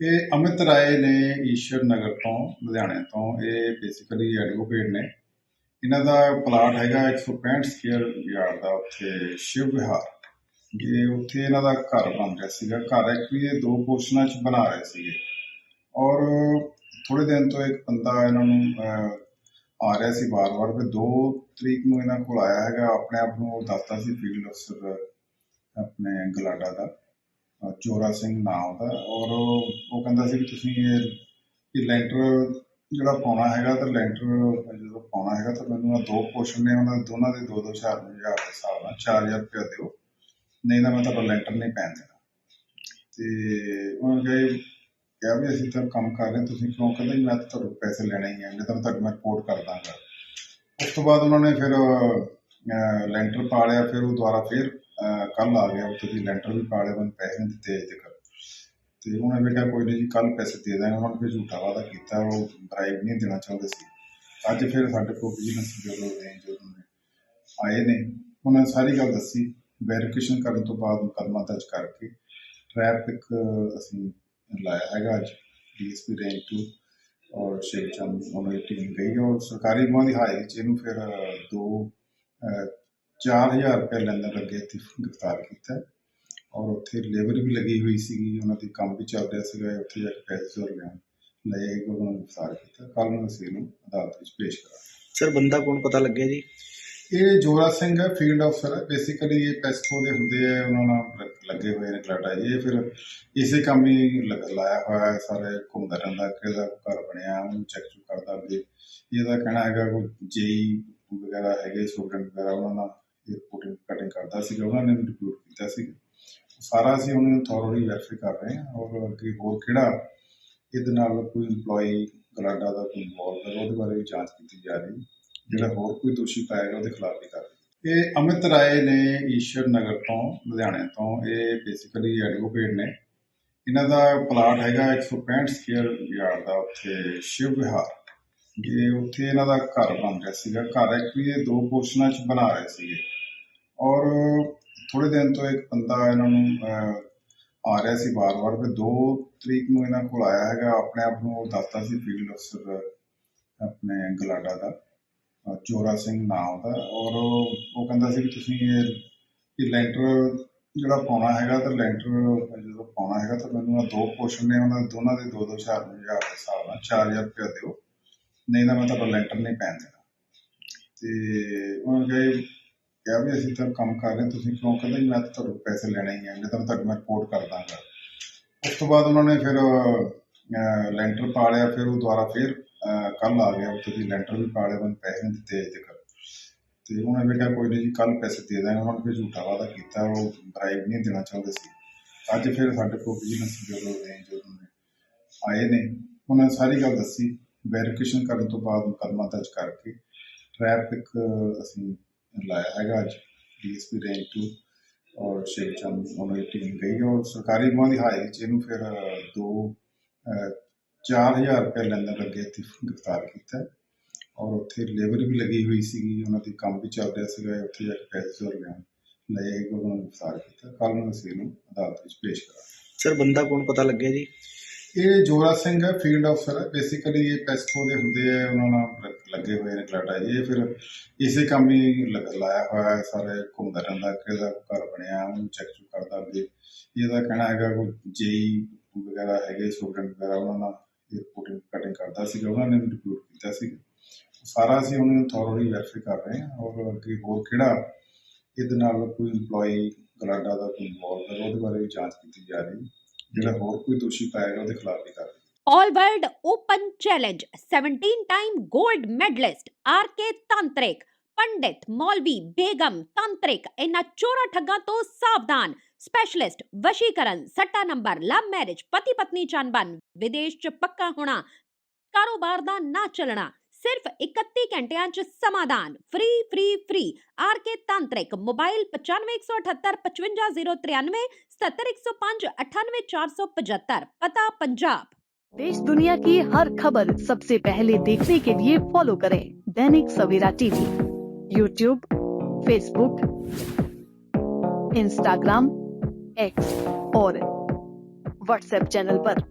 ਇਹ ਅਮਿਤ ਰਾਏ ਨੇ ਈਸ਼ਰ ਨਗਰ ਤੋਂ ਲੁਧਿਆਣੇ ਤੋਂ ਇਹ ਬੇਸਿਕਲੀ ਐਡਵੋਕੇਟ ਨੇ। ਇਹਨਾਂ ਦਾ ਪਲਾਟ ਹੈਗਾ 165 ਸਕੁਅਰ ਯਾਰਡ ਦਾ ਉੱਥੇ ਸ਼ਿਵ ਵਿਹਾਰ। ਇਹ ਉੱਥੇ ਇਹਨਾਂ ਦਾ ਘਰ ਬਣ ਰਿਹਾ ਸੀਗਾ। ਘਰ ਐਕਚੁਅਲੀ ਇਹ ਦੋ ਪੋਰਸ਼ਨਾਂ 'ਚ ਬਣਾ ਰਹੇ ਸੀਗੇ। ਔਰ ਥੋੜੇ ਦਿਨ ਤੋਂ ਇੱਕ ਬੰਦਾ ਇਹਨਾਂ ਨੂੰ ਆ ਰਿਹਾ ਸੀ ਵਾਰ-ਵਾਰ ਫਿਰ 2 ਤਰੀਕ ਨੂੰ ਇਹਨਾਂ ਕੋਲ ਆਇਆ ਹੈਗਾ। ਆਪਣੇ ਆਪ ਨੂੰ ਦੱਸਦਾ ਸੀ ਫੀਲਡ ਅਫਸਰ ਆਪਣੇ ਗਲਾਡਾ ਦਾ। ਚੋਰਾ ਸਿੰਘ ਨਾਮ ਦਾ ਔਰ ਉਹ ਕਹਿੰਦਾ ਸੀ ਕਿ ਤੁਸੀਂ ਇਹ ਇਹ ਲੈਂਟਰ ਜਿਹੜਾ ਪਾਉਣਾ ਹੈਗਾ ਤਾਂ ਲੈਂਟਰ ਜਦੋਂ ਪਾਉਣਾ ਹੈਗਾ ਤਾਂ ਮੈਨੂੰ ਆ ਦੋ ਪੋਰਸ਼ਨ ਨੇ, ਉਹਨਾਂ ਦੇ ਦੋਨਾਂ ਦੇ ਦੋ ਦੋ ਹਜ਼ਾਰ ਹਜ਼ਾਰ ਦੇ ਹਿਸਾਬ ਨਾਲ 4000 ਰੁਪਏ ਦਿਓ। ਨਹੀਂ ਤਾਂ ਮੈਂ ਤੁਹਾਡਾ ਲੈਂਟਰ ਨਹੀਂ ਪੈਣ ਦੇਣਾ। ਤੇ ਉਹਨਾਂ ਨੇ ਕਿਹਾ ਵੀ ਅਸੀਂ ਤਾਂ ਕੰਮ ਕਰ ਰਹੇ ਤੁਸੀਂ ਕਿਉਂ ਕਹਿੰਦੇ ਮੈਂ ਤਾਂ ਤੁਹਾਨੂੰ ਪੈਸੇ ਲੈਣੇ ਹੀ ਆ, ਨਹੀਂ ਤਾਂ ਮੈਂ ਮੈਂ ਰਿਪੋਰਟ ਕਰ ਦਾਂਗਾ। ਉਸ ਤੋਂ ਬਾਅਦ ਉਹਨਾਂ ਨੇ ਫਿਰ ਲੈਂਟਰ ਪਾ ਲਿਆ ਫਿਰ ਉਹ ਦੁਬਾਰਾ ਫਿਰ ਕੱਲ ਆ ਗਿਆ, ਉੱਥੇ ਦੀ ਲੈਂਟਰ ਵੀ ਪਾ ਲਿਆ, ਮੈਨੂੰ ਪੈਸੇ ਨਹੀਂ ਦਿੱਤੇ ਅਜੇ ਤੱਕ। ਤੇ ਉਹਨਾਂ ਨੇ ਕਿਹਾ, ਕੋਈ ਨਹੀਂ ਜੀ ਕੱਲ ਪੈਸੇ ਦੇ ਦਾਂਗੇ ਉਹਨਾਂ ਨੇ ਫਿਰ ਝੂਠਾ ਵਾਅਦਾ ਕੀਤਾ, ਉਹ ਬਰਾਈਬ ਨਹੀਂ ਦੇਣਾ ਚਾਹੁੰਦੇ ਸੀ। ਅੱਜ ਫਿਰ ਸਾਡੇ ਕੋਲ ਬਿਜਨਸ ਜਦੋਂ ਰੇਂਜ ਉਹਨਾਂ ਆਏ ਨੇ, ਉਹਨਾਂ ਨੇ ਸਾਰੀ ਗੱਲ ਦੱਸੀ ਵੈਰੀਫਿਕੇਸ਼ਨ ਕਰਨ ਤੋਂ ਬਾਅਦ ਮੁਕੱਦਮਾ ਦਰਜ ਕਰਕੇ ਟ੍ਰੈਫਿਕ ਅਸੀਂ ਲਾਇਆ ਹੈਗਾ ਅੱਜ ਡੀਐਸਪੀ ਰੇਂਜ 2 ਔਰ ਸ਼ੇਖ ਚੰਦ, ਉਹਨਾਂ ਦੀ ਟੀਮ ਗਈ, ਔਰ ਸਰਕਾਰੀ ਮਾਂ ਦੀ ਹਾਜ਼ਰੀ 'ਚ ਇਹਨੂੰ ਫਿਰ ਦੋ 4000 ਰੁਪਏ ਲੈਂਦਾ ਲੱਗੇ ਤੇ ਗ੍ਰਿਫਤਾਰ ਕੀਤਾ। ਔਰ ਉੱਥੇ ਲੇਬਰ ਵੀ ਲੱਗੀ ਹੋਈ ਸੀਗੀ ਉਹਨਾਂ ਦੀ ਕੰਮ ਵੀ ਚੱਲ ਰਿਹਾ ਸੀਗਾ ਉੱਥੇ ਜਾ ਕੇ ਪੈਸੇ ਜ਼ੋਰ ਲੈਣ ਲਏ ਕਿ ਉਹਨਾਂ ਨੂੰ ਗ੍ਰਿਫਤਾਰ ਕੀਤਾ। ਕੱਲ ਨੂੰ ਅਸੀਂ ਇਹਨੂੰ ਅਦਾਲਤ ਵਿੱਚ ਪੇਸ਼ ਕਰਾਂਗੇ। ਸਰ ਬੰਦਾ ਕੌਣ ਪਤਾ ਲੱਗਿਆ ਜੀ? ਇਹ ਜੋਰਾ ਸਿੰਘ ਹੈ ਫੀਲਡ ਅਫਸਰ ਹੈ। ਬੇਸਿਕਲੀ ਇਹ ਪੈਸਕੋ ਦੇ ਹੁੰਦੇ ਆ ਉਹਨਾਂ ਨਾਲ ਲੱਗੇ ਹੋਏ ਨੇ ਕਲਾਟਾ। ਇਹ ਫਿਰ ਇਸੇ ਕੰਮ ਹੀ ਲਗ- ਲਾਇਆ ਹੋਇਆ ਹੈ ਸਾਰੇ ਘੁੰਮਦਾ ਰਹਿੰਦਾ ਕਿਹਦਾ ਘਰ ਬਣਿਆ ਉਹਨੂੰ ਚੈੱਕ ਚੁੱਕ ਕਰਦਾ ਅੱਗੇ। ਇਹਦਾ ਕਹਿਣਾ ਹੈਗਾ ਕੋਈ ਜੇਈ ਵਗੈਰਾ ਹੈਗੇ ਸਟੂਡੈਂਟ ਵਗੈਰਾ ਉਹਨਾਂ ਨਾਲ ਕਟਿੰਗ ਕਰਦਾ ਸੀਗਾ, ਉਹਨਾਂ ਨੇ ਰਿਪੋਰਟ ਕੀਤਾ ਸੀ ਸਾਰਾ ਅਸੀਂ ਉਹਨਾਂ ਨੂੰ ਥੋਰਲੀ ਵੈਰੀਫਾਈ ਕਰ ਰਹੇ ਹਾਂ ਔਰ ਅੱਗੇ ਹੋਰ ਕਿਹੜਾ ਇਹਦੇ ਨਾਲ ਕੋਈ EMPLOYE ਗਲਾਡਾ ਦਾ ਕੋਈ ਇਨਵੋਲਵ ਹੈ, ਉਹਦੇ ਬਾਰੇ ਵੀ ਜਾਂਚ ਕੀਤੀ ਜਾ ਰਹੀ ਹੈ। ਜਿਹੜਾ ਹੋਰ ਕੋਈ ਦੋਸ਼ੀ ਪਾਏਗਾ ਉਹਦੇ ਖਿਲਾਫ ਵੀ ਕਾਰਵਾਈ ਇਹ ਅਮਿਤ ਰਾਏ ਨੇ ਈਸ਼ਰ ਨਗਰ ਤੋਂ, ਲੁਧਿਆਣੇ ਤੋਂ, ਇਹ ਬੇਸਿਕਲੀ ਐਡਵੋਕੇਟ ਨੇ। ਇਹਨਾਂ ਦਾ ਪਲਾਟ ਹੈਗਾ 165 ਸਕੁਅਰ ਯਾਰਡ ਦਾ, ਉੱਥੇ ਸ਼ਿਵ ਵਿਹਾਰ। ਇਹ ਉੱਥੇ ਇਹਨਾਂ ਦਾ ਘਰ ਬਣ ਰਿਹਾ ਸੀਗਾ, ਘਰ ਐਕਚੁਅਲੀ ਇਹ ਦੋ ਪੋਰਸ਼ਨਾਂ 'ਚ ਬਣਾ ਰਹੇ ਸੀਗੇ। ਔਰ ਥੋੜੇ ਦਿਨ ਤੋਂ ਇੱਕ ਬੰਦਾ ਇਹਨਾਂ ਨੂੰ ਆ ਰਿਹਾ ਸੀ ਵਾਰ-ਵਾਰ ਫਿਰ 2 ਤਰੀਕ ਨੂੰ ਇਹਨਾਂ ਕੋਲ ਆਇਆ ਹੈਗਾ, ਆਪਣੇ ਆਪ ਨੂੰ ਉਹ ਦੱਸਦਾ ਸੀ ਫੀਲਡ ਅਫਸਰ ਆਪਣੇ ਗਲਾਡਾ ਦਾ, ਅਹ ਚੋਰਾ ਸਿੰਘ ਨਾਮ ਦਾ। ਔਰ ਉਹ ਕਹਿੰਦਾ ਸੀ ਕਿ ਤੁਸੀਂ ਇਹ ਇਹ ਲੈਂਟਰ ਜਿਹੜਾ ਪਾਉਣਾ ਹੈਗਾ, ਤਾਂ ਲੈਂਟਰ ਜਦੋਂ ਪਾਉਣਾ ਹੈਗਾ, ਤਾਂ ਮੈਨੂੰ ਆ ਦੋ ਪੋਰਸ਼ਨ ਨੇ, ਉਹਨਾਂ ਦੇ ਦੋਨਾਂ ਦੇ ਦੋ ਦੋ ਹਜ਼ਾਰ ਹਜ਼ਾਰ ਦੇ ਹਿਸਾਬ ਨਾਲ 4000 ਰੁਪਏ ਦਿਓ। ਨਹੀਂ ਤਾਂ ਮੈਂ ਤੁਹਾਡਾ ਲੈਂਟਰ ਨਹੀਂ ਪੈਣ ਦੇਣਾ। ਤੇ ਉਹਨਾਂ ਨੇ ਕਿਹਾ ਵੀ ਅਸੀਂ ਤਾਂ ਕੰਮ ਕਰ ਰਹੇ ਤੁਸੀਂ ਕਿਉਂ ਕਹਿੰਦੇ ਜੀ ਮੈਂ ਤਾਂ ਤੁਹਾਨੂੰ ਪੈਸੇ ਲੈਣੇ ਹੀ ਆ ਮੈਂ ਤਾਂ ਮੈਂ ਤੁਹਾਡੀ ਮੈਂ ਰਿਪੋਰਟ ਕਰ ਦਾਂਗਾ। ਉਸ ਤੋਂ ਬਾਅਦ ਉਹਨਾਂ ਨੇ ਫਿਰ ਲੈਂਟਰ ਪਾ ਲਿਆ, ਫਿਰ ਉਹ ਦੁਬਾਰਾ ਫਿਰ ਕੱਲ ਆ ਗਿਆ, ਉੱਥੇ ਦੀ ਲੈਂਟਰ ਵੀ ਪਾ ਲਿਆ ਮੈਨੂੰ ਪੈਸੇ ਨਹੀਂ ਦਿੱਤੇ ਅਜੇ ਤੱਕ। ਤੇ ਉਹਨਾਂ ਨੇ ਕਿਹਾ, ਕੋਈ ਨਹੀਂ ਜੀ ਕੱਲ ਪੈਸੇ ਦੇ ਦਾਂਗੇ, ਉਹਨਾਂ ਨੇ ਫਿਰ ਝੂਠਾ ਵਾਅਦਾ ਕੀਤਾ, ਉਹ ਬਰਾਈਬ ਨਹੀਂ ਦੇਣਾ ਚਾਹੁੰਦੇ ਸੀ। ਅੱਜ ਫਿਰ ਸਾਡੇ ਕੋਲ ਬਿਜਨਸ ਜਦੋਂ ਰੇਂਜ ਉਹਨਾਂ ਆਏ ਨੇ, ਉਹਨਾਂ ਨੇ ਸਾਰੀ ਗੱਲ ਦੱਸੀ। ਵੈਰੀਫਿਕੇਸ਼ਨ ਕਰਨ ਤੋਂ ਬਾਅਦ ਮੁਕੱਦਮਾ ਦਰਜ ਕਰਕੇ ਟ੍ਰੈਫਿਕ ਅਸੀਂ ਲਾਇਆ ਹੈਗਾ ਅੱਜ ਡੀਐਸਪੀ ਰੇਂਜ 2 ਔਰ ਸ਼ੇਖ ਚੰਦ ਉਹਨਾਂ ਦੀ ਟੀਮ ਗਈ ਔਰ ਸਰਕਾਰੀ ਮਾਂ ਦੀ ਹਾਜ਼ਰੀ 'ਚ ਇਹਨੂੰ ਫਿਰ ਅਹ, 4000 ਰੁਪਏ ਲੈਂਦਾ ਲੱਗੇ ਤੇ ਗ੍ਰਿਫਤਾਰ ਕੀਤਾ ਔਰ ਉੱਥੇ ਲੇਬਰ ਵੀ ਲੱਗੀ ਹੋਈ ਸੀਗੀ ਉਹਨਾਂ ਦੇ ਕੰਮ ਵੀ ਚੱਲ ਰਿਹਾ ਸੀਗਾ ਉੱਥੇ ਜਾ ਕੇ ਪੈਸੇ ਜ਼ੋਰ ਲੈਣ ਲਏ ਕਿ ਉਹਨਾਂ ਨੂੰ ਗ੍ਰਿਫਤਾਰ ਕੀਤਾ। ਕੱਲ ਨੂੰ ਅਸੀਂ ਇਹਨੂੰ ਅਦਾਲਤ ਵਿੱਚ ਪੇਸ਼ ਕਰਾਂਗੇ। ਸਰ ਬੰਦਾ ਕੌਣ ਪਤਾ ਲੱਗਿਆ ਜੀ? ਇਹ ਜੋਰਾ ਸਿੰਘ ਹੈ ਫੀਲਡ ਅਫਸਰ ਹੈ। ਬੇਸਿਕਲੀ ਇਹ ਪੈਸਕੋ ਦੇ ਹੁੰਦੇ ਆ, ਉਹਨਾਂ ਨਾਲ ਲੱਗੇ ਹੋਏ ਨੇ ਕਲਾਟਾ ਜੀ ਇਹ ਫਿਰ ਇਸੇ ਕੰਮ ਹੀ ਲਗ- ਲਾਇਆ ਹੋਇਆ ਹੈ, ਸਾਰੇ ਘੁੰਮਦਾ ਰਹਿੰਦਾ, ਕਿਹਦਾ ਘਰ ਬਣਿਆ, ਉਹਨੂੰ ਚੈੱਕ ਚੁੱਕ ਕਰਦਾ ਅੱਗੇ। ਇਹਦਾ ਕਹਿਣਾ ਹੈਗਾ ਕੋਈ ਜੇਈ ਵਗੈਰਾ ਹੈਗੇ ਸਟੂਡੈਂਟ ਵਗੈਰਾ, ਉਹਨਾਂ ਨਾਲ ਇਹ ਰਿਪੋਰਟਿੰਗ ਕਟਿੰਗ ਕਰਦਾ ਸੀਗਾ, ਉਹਨਾਂ ਨੇ ਰਿਪੋਰਟ ਕੀਤਾ ਸੀ ਸਾਰਾ ਅਸੀਂ ਉਹਨਾਂ ਨੂੰ ਥੋਰਲੀ ਵੈਰੀਫਾਈ ਕਰ ਰਹੇ ਹਾਂ, ਔਰ ਅੱਗੇ ਹੋਰ ਕਿਹੜਾ ਇਹਦੇ ਨਾਲ ਕੋਈ EMPLOYE ਗਲਾਡਾ ਦਾ ਕੋਈ ਇਨਵੋਲਵ ਹੈ ਉਹਦੇ ਬਾਰੇ ਵੀ ਜਾਂਚ ਕੀਤੀ ਜਾ ਰਹੀ ਹੈ। ਜਿਹੜਾ ਹੋਰ ਕੋਈ ਦੋਸ਼ੀ ਪਾਏਗਾ ਉਹਦੇ ਖਿਲਾਫ ਵੀ ਕਾਰਵਾਈ। All World Open Challenge 17 time gold medalist RK Tantrik ਪੰਡਿਤ ਮੌਲਵੀ ਬੇਗਮ ਤੰਤਰਿਕ ਇਹਨਾਂ ਚੋਰਾ ਠੱਗਾਂ ਤੋਂ ਸਾਵਧਾਨ ਸਪੈਸ਼ਲਿਸਟ ਵਸ਼ੀਕਰਨ ਸੱਟਾ ਨੰਬਰ ਲਵ ਮੈਰਿਜ ਪਤੀ ਪਤਨੀ ਚੰਬਨ ਵਿਦੇਸ਼ ਚ ਪੱਕਾ ਹੋਣਾ, ਕਾਰੋਬਾਰ ਦਾ ਨਾ ਚੱਲਣਾ सिर्फ़ 31 घंटिया च समाधान। Free free free. आर के तांत्रिक। मोबाइल 9518555093 पता पंजाब। देश दुनिया की हर खबर सबसे पहले देखने के लिए फॉलो करें Dainik Savera TV. YouTube Facebook Instagram X और व्हाट्सएप चैनल पर।